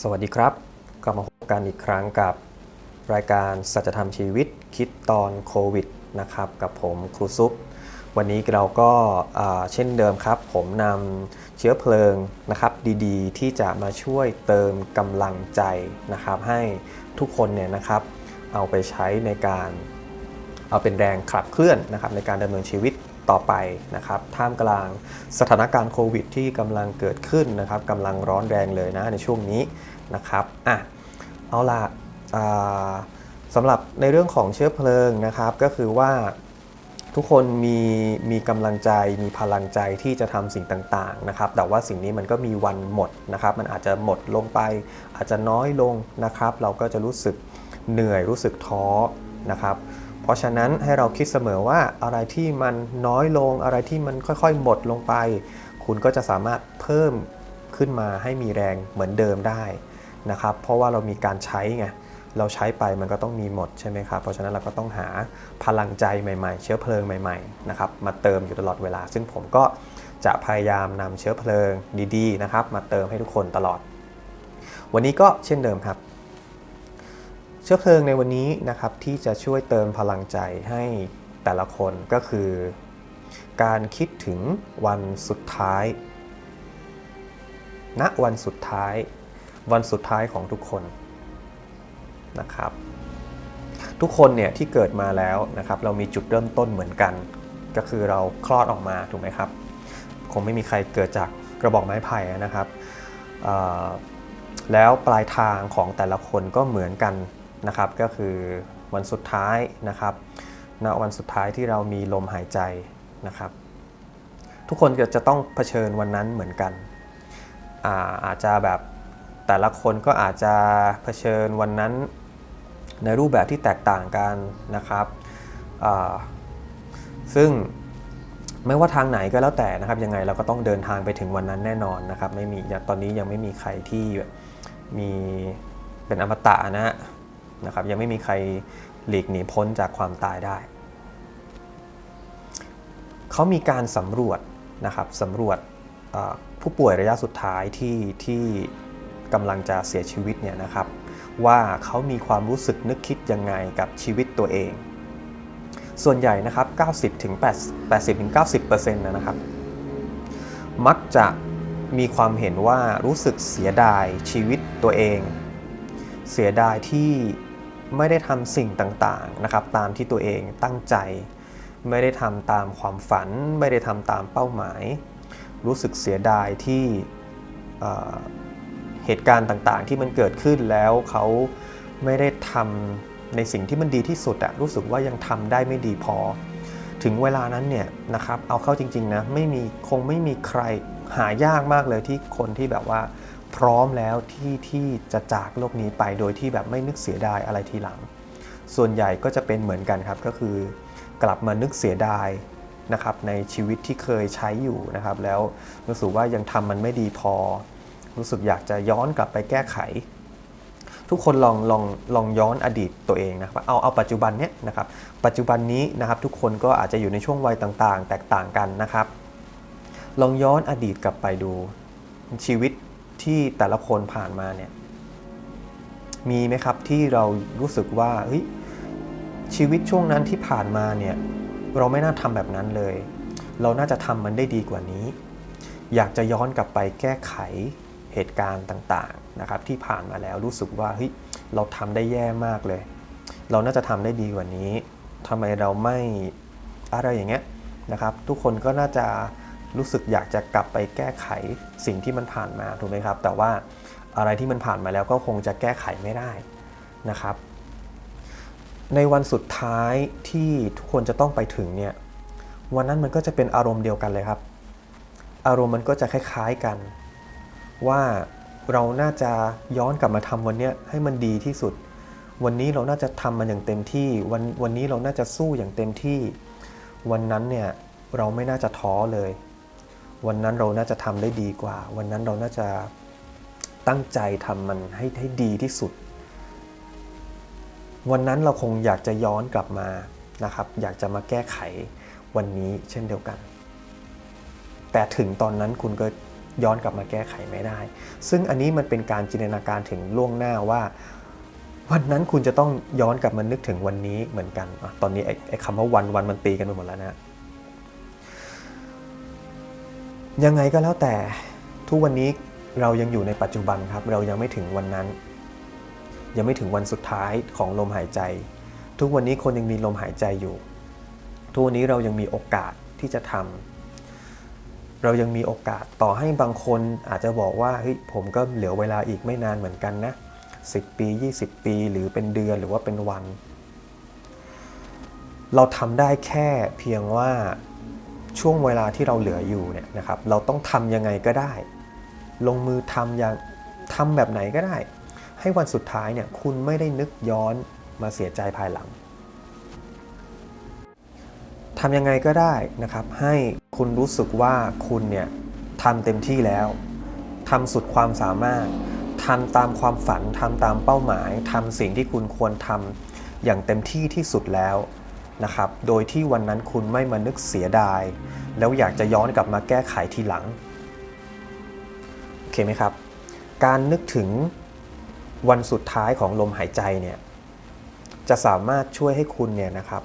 สวัสดีครับ กลับมาพบกันอีกครั้งกับรายการสัจธรรมชีวิตคิดตอนโควิดนะครับ กับผมครูซุป วันนี้เราก็เช่นเดิมครับ ผมนำเชื้อเพลิงนะครับ ดีๆ ที่จะมาช่วยเติมกำลังใจนะครับ ให้ทุกคนเนี่ยนะครับ เอาไปใช้ในการเอาเป็นแรงขับเคลื่อนนะครับในการดำเนินชีวิต ต่อไปนะครับท่ามกลางสถานการณ์โควิดที่กำลังเกิดขึ้นนะครับกำลังร้อนแรงเลยนะในช่วงนี้นะครับอะเอาล่ะาสำหรับในเรื่องของเชื้อเพลิงนะครับ ก็คือว่าทุกคนมีมีกำลังใจมีพลังใจที่จะทำสิ่งต่างๆนะครับ แต่ว่าสิ่งนี้มันก็มีวันหมดนะครับ มันอาจจะหมดลงไป อาจจะน้อยลงนะครับ เราก็จะรู้สึกเหนื่อยรู้สึกท้อนะครับ เพราะฉะนั้นให้เราคิดเสมอว่าอะไรที่มันน้อยลงอะไรที่มันค่อยๆ หมดลงไป คุณก็จะสามารถเพิ่มขึ้นมาให้มีแรงเหมือนเดิมได้นะครับเพราะว่าเรามีการใช้ไงเราใช้ไปมันก็ต้องมีหมดใช่ไหมครับ เพราะฉะนั้นเราก็ต้องหาพลังใจใหม่ๆ เชื้อเพลิงใหม่ๆนะครับมาเติมอยู่ตลอดเวลา ซึ่งผมก็จะพยายามนำเชื้อเพลิงดีๆนะครับมาเติมให้ทุกคนตลอด วันนี้ก็เช่นเดิมครับ เชื้อเพลิงในวันนี้นะครับที่จะช่วยเติมพลังใจให้แต่ละคนก็คือ การคิดถึงวันสุดท้ายณวันสุดท้าย วันสุดท้ายของทุกคนนะครับ ทุกคนเนี่ยที่เกิดมาแล้วนะครับ เรามีจุดเริ่มต้นเหมือนกัน ก็คือเราคลอดออกมาถูกไหมครับ คงไม่มีใครเกิดจากกระบอกไม้ไผ่นะครับแล้วปลายทางของแต่ละคนก็เหมือนกัน นะครับก็คือวันสุดท้ายนะครับณวันสุดท้ายที่เรามีลมหายใจนะครับ ทุกคนก็จะต้องเผชิญวันนั้นเหมือนกันอาอาจจะแบบแต่ละคนก็อาจจะเผชิญวันนั้นในรูปแบบที่แตกต่างกันนะครับซึ่งไม่ว่าทางไหนก็แล้วแต่นะครับยังไงเราก็ต้องเดินทางไปถึงวันนั้นแน่นอนนะครับไม่มีตอนนี้ยังไม่มีใครที่มีเป็นอมตะนะ นะครับยังไม่มีใครหลีกหนีพ้นจากความตายได้ เขามีการสำรวจนะครับสำรวจผู้ป่วยระยะสุดท้ายที่ที่กำลังจะเสียชีวิตเนี่ยนะครับ ว่าเขามีความรู้สึกนึกคิดยังไงกับชีวิตตัวเอง ส่วนใหญ่นะครับ 90ถึง80ถึง90%นะครับ มักจะมีความเห็นว่ารู้สึกเสียดายชีวิตตัวเอง เสียดายที่ ไม่ได้ทำสิ่งต่างๆนะครับตามที่ตัวเองตั้งใจ ไม่ได้ทำตามความฝัน ไม่ได้ทำตามเป้าหมาย รู้สึกเสียดายที่เอ่อเหตุการณ์ต่างๆ ที่มันเกิดขึ้นแล้วเขาไม่ได้ทำในสิ่งที่มันดีที่สุดอะรู้สึกว่ายังทำได้ไม่ดีพอ ถึงเวลานั้นเนี่ยนะครับเอาเข้าจริงๆนะไม่มีคงไม่มีใครหายากมากเลยที่คนที่แบบว่า พร้อมแล้วที่ที่จะจากโลกนี้ไปโดยที่แบบไม่นึกเสียดายอะไรทีหลัง ส่วนใหญ่ก็จะเป็นเหมือนกันครับก็คือกลับมานึกเสียดายนะครับในชีวิตที่เคยใช้อยู่นะครับ แล้วรู้สึกว่ายังทำมันไม่ดีพอ รู้สึกอยากจะย้อนกลับไปแก้ไข ทุกคนลองลองลองย้อนอดีตตัวเองนะครับเอาเอาปัจจุบันเนี้ยนะครับ ปัจจุบันนี้นะครับทุกคนก็อาจจะอยู่ในช่วงวัยต่างๆ แตกต่างกันนะครับ ลองย้อนอดีตกลับไปดูชีวิต ที่แต่ละคนผ่านมาเนี่ย มีไหมครับที่เรารู้สึกว่าเฮ้ยชีวิตช่วงนั้นที่ผ่านมาเนี่ย เราไม่น่าทำแบบนั้นเลย เราน่าจะทำมันได้ดีกว่านี้ อยากจะย้อนกลับไปแก้ไขเหตุการณ์ต่างๆนะครับ ที่ผ่านมาแล้วรู้สึกว่าเฮ้ยเราทำได้แย่มากเลย เราน่าจะทำได้ดีกว่านี้ทำไมเราไม่อะไรอย่างเงี้ยนะครับ ทุกคนก็น่าจะ รู้สึกอยากจะกลับไปแก้ไขสิ่งที่มันผ่านมาถูกไหมครับ แต่ว่าอะไรที่มันผ่านมาแล้วก็คงจะแก้ไขไม่ได้นะครับ ในวันสุดท้ายที่ทุกคนจะต้องไปถึงเนี่ยวันนั้นมันก็จะเป็นอารมณ์เดียวกันเลยครับ อารมณ์มันก็จะคล้ายๆกัน ว่าเราน่าจะย้อนกลับมาทำวันนี้ให้มันดีที่สุด วันนี้เราน่าจะทำมันอย่างเต็มที่ วันวันนี้เราน่าจะสู้อย่างเต็มที่ วันนั้นเนี่ยเราไม่น่าจะท้อเลย วันนั้นเราน่าจะทำได้ดีกว่า วันนั้นเราน่าจะตั้งใจทำมันให้ให้ดีที่สุด วันนั้นเราคงอยากจะย้อนกลับมานะครับ อยากจะมาแก้ไขวันนี้เช่นเดียวกัน แต่ถึงตอนนั้นคุณก็ย้อนกลับมาแก้ไขไม่ได้ ซึ่งอันนี้มันเป็นการจินตนาการถึงล่วงหน้าว่า วันนั้นคุณจะต้องย้อนกลับมานึกถึงวันนี้เหมือนกันอตอนนี้ไอ้คำว่าวันวันมันตีกันไปหมดแล้วนะ ยังไงก็แล้วแต่ทุกวันนี้เรายังอยู่ในปัจจุบันครับ เรายังไม่ถึงวันนั้น ยังไม่ถึงวันสุดท้ายของลมหายใจ ทุกวันนี้คนยังมีลมหายใจอยู่ ทุกวันนี้เรายังมีโอกาสที่จะทำเรายังมีโอกาสต่อให้บางคนอาจจะบอกว่าเฮ้ยผมก็เหลือเวลาอีกไม่นานเหมือนกันนะ 10 ปี 20 ปีหรือเป็นเดือนหรือว่าเป็นวัน เราทำได้แค่เพียงว่า ช่วงเวลาที่เราเหลืออยู่เนี่ยนะครับเราต้องทำยังไงก็ได้ ลงมือทำอย่างทำแบบไหนก็ได้ ให้วันสุดท้ายเนี่ยคุณไม่ได้นึกย้อนมาเสียใจภายหลังทำยังไงก็ได้นะครับให้คุณรู้สึกว่าคุณเนี่ยทำเต็มที่แล้วทำสุดความสามารถทำตามความฝันทำตามเป้าหมายทำสิ่งที่คุณควรทำอย่างเต็มที่ที่สุดแล้ว นะครับ โดยที่วันนั้นคุณไม่มานึกเสียดาย แล้วอยากจะย้อนกลับมาแก้ไขทีหลัง โอเคไหมครับ การนึกถึงวันสุดท้ายของลมหายใจเนี่ย จะสามารถช่วยให้คุณเนี่ยนะครับ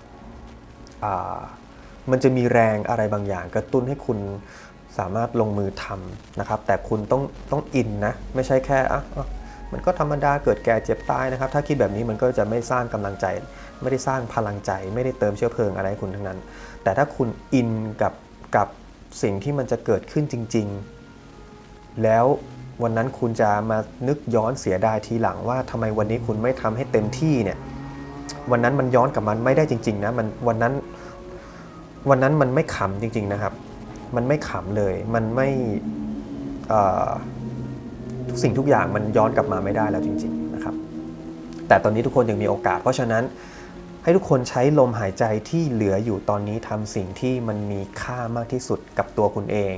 มันจะมีแรงอะไรบางอย่าง กระตุ้นให้คุณสามารถลงมือทำนะครับ แต่คุณต้องต้องอินนะ ไม่ใช่แค่อะอะ มันก็ธรรมดาเกิดแก่เจ็บตายนะครับ ถ้าคิดแบบนี้มันก็จะไม่สร้างกำลังใจ ไม่ได้สร้างพลังใจ ไม่ได้เติมเชื้อเพลิงอะไรให้คุณทั้งนั้น แต่ถ้าคุณอินกับกับสิ่งที่มันจะเกิดขึ้นจริง ๆ แล้ววันนั้นคุณจะมานึกย้อนเสียดายทีหลังว่าทำไมวันนี้คุณไม่ทำให้เต็มที่เนี่ยวันนั้นมันย้อนกับมันไม่ได้จริง ๆ นะมันวันนั้นวันนั้นมันไม่ขำจริง ๆนะครับ มันไม่ขำเลย มันไม่ ทุกสิ่งทุกอย่างมันย้อนกลับมาไม่ได้แล้วจริงๆนะครับ แต่ตอนนี้ทุกคนยังมีโอกาส เพราะฉะนั้นให้ทุกคนใช้ลมหายใจที่เหลืออยู่ตอนนี้ทำสิ่งที่มันมีค่ามากที่สุดกับตัวคุณเอง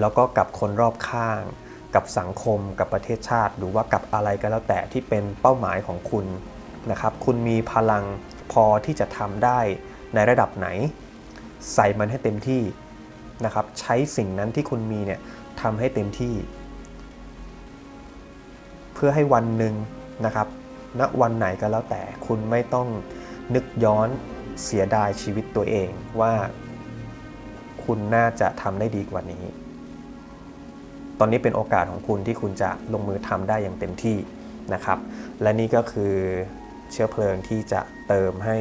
แล้วก็กับคนรอบข้าง กับสังคม กับประเทศชาติ หรือว่ากับอะไรก็แล้วแต่ที่เป็นเป้าหมายของคุณนะครับ คุณมีพลังพอที่จะทำได้ในระดับไหน ใส่มันให้เต็มที่นะครับ ใช้สิ่งนั้นที่คุณมีเนี่ยทำให้เต็มที่ พื่อให้วันหนึ่งนะครับณวันไหนก็แล้วแต่คุณไม่ต้องนึกย้อนเสียดายชีวิตตัวเองว่า คุณน่าจะทำได้ดีกว่านี้ ตอนนี้เป็นโอกาสของคุณที่คุณจะลงมือทำได้อย่างเต็มที่นะครับ และนี่ก็คือเชื้อเพลิงที่จะเติมให้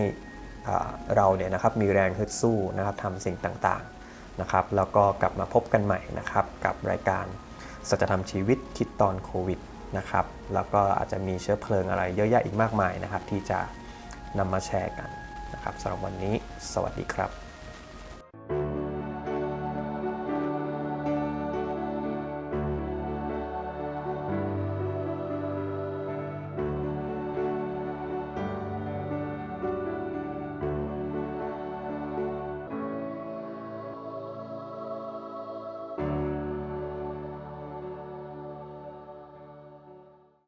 เราเนี่ยนะครับมีแรงฮึดสู้นะครับทำสิ่งต่างๆนะครับ แล้วก็กลับมาพบกันใหม่นะครับ กับรายการสัจธรรมชีวิตคิดตอนโควิด นะครับ แล้วก็อาจจะมีเชื้อเพลิงอะไรเยอะแยะอีกมากมายนะครับ ที่จะนำมาแชร์กันนะครับสำหรับวันนี้ สวัสดีครับ